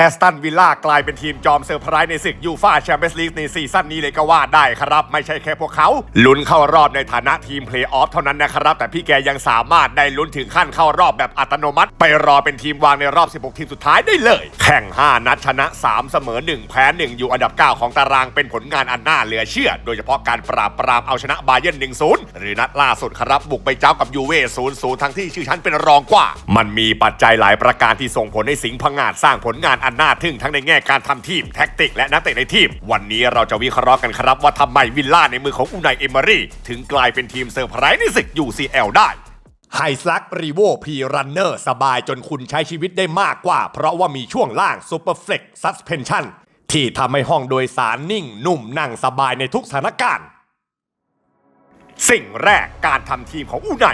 แอสตันวิลล่ากลายเป็นทีมจอมเซอร์ไพรส์ในศึกยูฟาแชมเปี้ยนส์ลีกในซีซั่นนี้เลยก็ว่าได้ครับ ไม่ใช่แค่พวกเขา ลุ้นเข้ารอบในฐานะทีมเพลย์ออฟเท่านั้นนะครับ แต่พี่แกยังสามารถได้ลุ้นถึงขั้นเข้ารอบแบบอัตโนมัติ ไปรอเป็นทีมวางในรอบ 16 ทีมสุดท้ายได้เลย แข่ง 5 นัดชนะ 3 เสมอ 1 แพ้ 1 อยู่อันดับ 9 ของตารางเป็นผลงานอันน่าเหลือเชื่อ โดยเฉพาะการปราบปรามเอาชนะบาเยิร์น1-0 หรือนัดล่าสุดครับบุกไปเจ้ากับยูเว่0-0ทั้งที่ชื่อชั้นเป็นรองกว่า มันมีปัจจัยหลายประการที่ส่งผลให้สิงห์พังงาดสร้างผลงานอันน่าทึ่งทั้งในแง่การทำทีมแท็กติกและนักเตะในทีม วันนี้เราจะวิเคราะห์กันครับว่าทำไมวิลล่าในมือของอูไนเอเมอรี่ถึงกลายเป็นทีมเซอร์ไพรส์ในศึก UCL ได้ไฮสลักรีโวพีรันเนอร์สบายจนคุณใช้ชีวิตได้มากกว่า เพราะว่ามีช่วงล่าง Super Flex Suspension ที่ทำให้ห้องโดยสารนิ่งนุ่มนั่งสบายในทุกสถานการณ์ สิ่งแรกการทำทีมของอูไน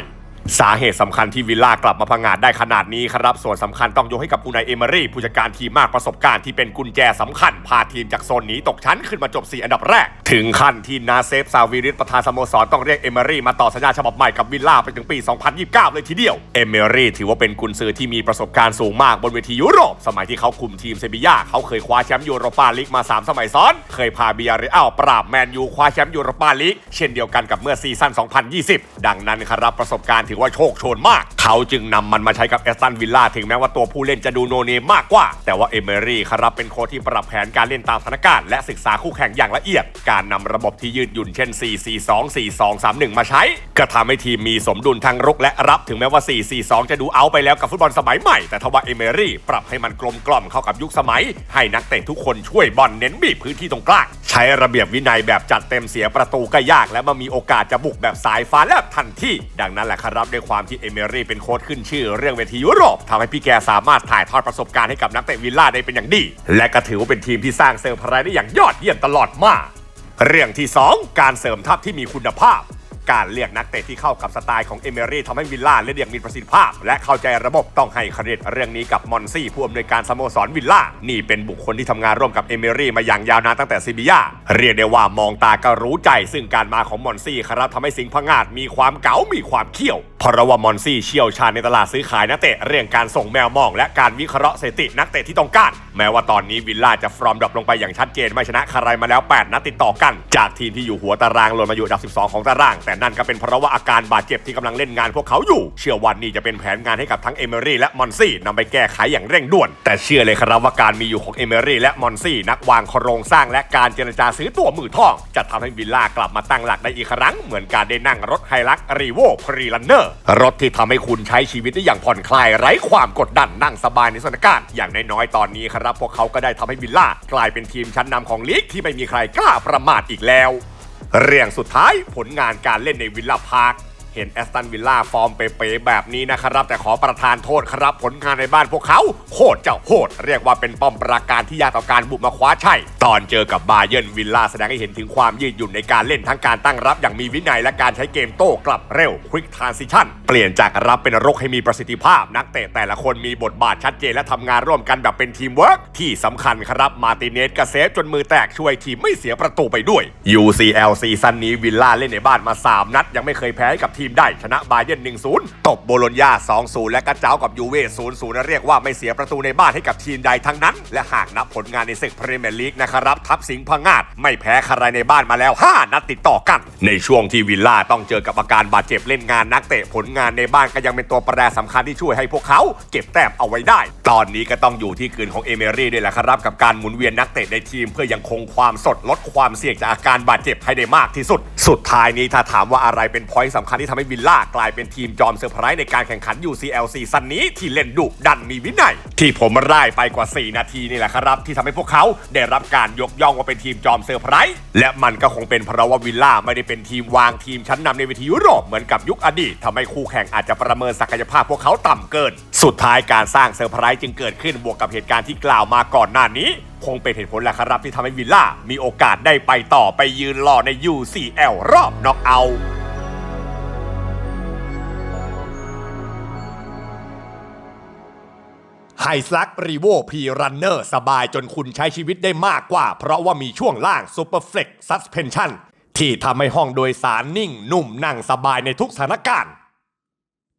สาเหตุสำคัญที่วิลล่ากลับมาพังงาดได้ขนาดนี้ครับ ส่วนสำคัญต้องยกให้กับอูไนเอเมอรีผู้จัดการทีมมากประสบการณ์ที่เป็นกุญแจสำคัญ พาทีมจากโซนหนีตกชั้นขึ้นมาจบ 4 อันดับแรก ถึงขั้นที่นาเซฟซาวิริสประธานสโมสรต้องเรียกเอเมอรีมาต่อสัญญาฉบับใหม่กับวิลล่าไปถึงปี 2029 เลยทีเดียวเอเมอรีถือว่าเป็นกุนซือที่มีประสบการณ์สูงมากบนเวทียุโรป สมัยที่เขาคุมทีมเซบีย่าเขาเคยคว้าแชมป์ยูโรปาลีกมา 3 สมัยซ้อน เคยพาเบียร์เรอัลปราบแมนยูคว้าแชมป์ยูโรปาลีกเช่นเดียวกันกับเมื่อซีซั่น 2020 ดังนั้นครับประสบการณ์ถือว่าโชคโชนมาก เขาจึงนำมันมาใช้กับแอสตันวิลล่าถึงแม้ว่าตัวผู้เล่นจะดูโนเนมมากกว่า แต่ว่าเอเมอรี่ครับเป็นโค้ชที่ปรับแผนการเล่นตามสถานการณ์และศึกษาคู่แข่งอย่างละเอียด การนำระบบที่ยืดหยุ่นเช่น 4-4-2 4-2-3-1 มาใช้ ก็ทำให้ทีมมีสมดุลทั้งรุกและรับถึงแม้ว่า 4-4-2 จะดูเอาไปแล้วกับฟุตบอลสมัยใหม่ แต่ทว่าเอเมอรี่ปรับให้มันกลมกล่อมเข้ากับยุคสมัย ให้นักเตะทุกคนช่วยบอลเน้นบีบพื้นที่ตรงกลางใช้ระเบียบวินัยแบบจัดเต็มเสียประตูก็ยาก และมามีโอกาสจะบุกแบบสายฟ้าแลบทันทีดังนั้นแหละครับด้วยความที่เอเมรี่เป็นโค้ชขึ้นชื่อเรื่องเวทียุโรปทำให้พี่แกสามารถถ่ายทอดประสบการณ์ให้กับนักเตะวิลล่าได้เป็นอย่างดี และก็ถือว่าเป็นทีมที่สร้างเซอร์ไพรส์ได้อย่างยอดเยี่ยมตลอดมาเรื่องที่ 2 การเสริมทัพที่มีคุณภาพ การเรียกนักเตะที่เข้ากับสไตล์ของเอเมรี่ทำให้วิลล่าเล่นอย่างมีประสิทธิภาพ และเข้าใจระบบต้องให้เครดิตเรื่องนี้กับมอนซี่ผู้อำนวยการสโมสรวิลล่านี่เป็นบุคคลที่ทำงานร่วมกับเอเมรี่มาอย่างยาวนานตั้งแต่ซีบียาเรียกได้ว่ามองตาก็รู้ใจ ซึ่งการมาของมอนซี่ครับทำให้สิงห์พังงาดมีความเก๋ามีความเขี้ยวเพราะว่ามอนซี่เชี่ยวชาญในตลาดซื้อขายนักเตะเรื่องการส่งแมวมอง และการวิเคราะห์สถิตินักเตะที่ต้องการ แม้ว่าตอนนี้วิลล่าจะฟอร์มดรอปลงไปอย่างชัดเจนไม่ชนะใครมาแล้ว 8 นัดติดต่อกัน จากทีมที่อยู่หัวตารางลงมาอยู่อันดับ 12 ของตาราง แต่นั่นก็เป็นเพราะว่าอาการบาดเจ็บที่กำลังเล่นงานพวกเขาอยู่ เชื่อวันนี้จะเป็นแผนงานให้กับทั้งเอเมอรี่และมอนซี่นำไปแก้ไขอย่างเร่งด่วน แต่เชื่อเลยครับว่าการมีอยู่ของเอเมอรี่และมอนซี่นักวางโครงสร้างและการเจรจาซื้อตัวมือทองจะทำให้วิลล่ากลับมาตั้งหลักได้อีกครั้งเหมือนการได้นั่งรถไฮลักรีโวพรีลันเนอร์รถที่ทำให้คุณใช้ชีวิตได้อย่างผ่อนคลายไร้ความกดดันนั่งสบายในสถานการณ์อย่างน้อยๆตอนนี้ครับ พวกเขาก็ได้ทำให้วิลล่ากลายเป็นทีมชั้นนำของลีกที่ไม่มีใครกล้าประมาทอีกแล้ว เรื่องสุดท้ายผลงานการเล่นในวิลล่าพาร์ค เห็นแอสตันวิลล่าฟอร์มเป๊ะๆแบบนี้นะครับ แต่ขอประทานโทษครับ ผลงานในบ้านพวกเขาโคตรเจ้าโหด เรียกว่าเป็นป้อมปราการที่ยากต่อการบุกมาคว้าชัยตอนเจอกับบาเยิร์นวิลล่าแสดงให้เห็นถึงความยืดหยุ่นในการเล่นทั้งการตั้งรับอย่างมีวินัยและการใช้เกมโต้กลับเร็ว Quick Transition เปลี่ยนจากรับเป็นรกให้มีประสิทธิภาพ นักเตะแต่ละคนมีบทบาทชัดเจนและทำงานร่วมกันแบบเป็นทีมเวิร์กที่สำคัญครับมาติเนสกระเซฟจนมือแตกช่วยทีมไม่เสียประตูไปด้วย UCL ซีซั่นนี้วิลล่าเล่นในบ้านมา 3 นัดยังไม่เคยแพ้ให้กับทีมได้ชนะบาเยิร์น1-0 ตบโบโลญญา 2-0 และกระเจ้ากับยูเว่0-0นะเรียกว่าไม่เสียประตูในบ้านให้กับทีมใดทั้งนั้น และหากนับผลงานในศึกพรีเมียร์ลีกนะครับทัพสิงห์พังงาดไม่แพ้ใครในบ้านมาแล้ว 5 นัดติดต่อกัน ในช่วงที่วิลล่าต้องเจอกับอาการบาดเจ็บเล่นงานนักเตะผลงานในบ้านก็ยังเป็นตัวแปรสำคัญที่ช่วยให้พวกเขา เก็บแต้มเอาไว้ได้ ตอนนี้ก็ต้องอยู่ที่คืนของเอเมรี่ด้วยแหละครับกับการหมุนเวียนนักเตะในทีม เพื่อยังคงความสดลดความเสี่ยงจากอาการบาดเจ็บให้ได้มากที่สุด สุดท้ายนี้ถ้าถามว่าอะไรเป็นพอยต์สำคัญที่ทำให้วิลล่ากลายเป็นทีมจอมเซอร์ไพรส์ในการแข่งขัน UCL ซีซั่นนี้ที่เล่นดุดันมีวินัย ที่ผมร่ายไปกว่า 4 นาทีนี่แหละครับ ที่ทำให้พวกเขาได้รับการยกย่องว่าเป็นทีมจอมเซอร์ไพรส์และมันก็คงเป็นเพราะว่าวิลล่าไม่ได้เป็นทีมวางทีมชั้นนำในเวทียุโรปเหมือนกับยุคอดีตทำให้คู่แข่งอาจจะประเมินศักยภาพพวกเขาต่ำเกิน สุดท้ายการสร้างเซอร์ไพรส์จึงเกิดขึ้นบวกกับเหตุการณ์ที่กล่าวมาก่อนหน้านี้คงเป็นเหตุผลแหละครับที่ทำให้วิลล่ามีโอกาสได้ไปต่อไปยืนรอใน UCL รอบน็อกเอาท์ ไฮสลักรีโวพีรันเนอร์สบายจนคุณใช้ชีวิตได้มากกว่า เพราะว่ามีช่วงล่างซูเปอร์เฟล็กซ์ซัสเพนชั่นที่ทำให้ห้องโดยสารนิ่งนุ่มนั่งสบายในทุกสถานการณ์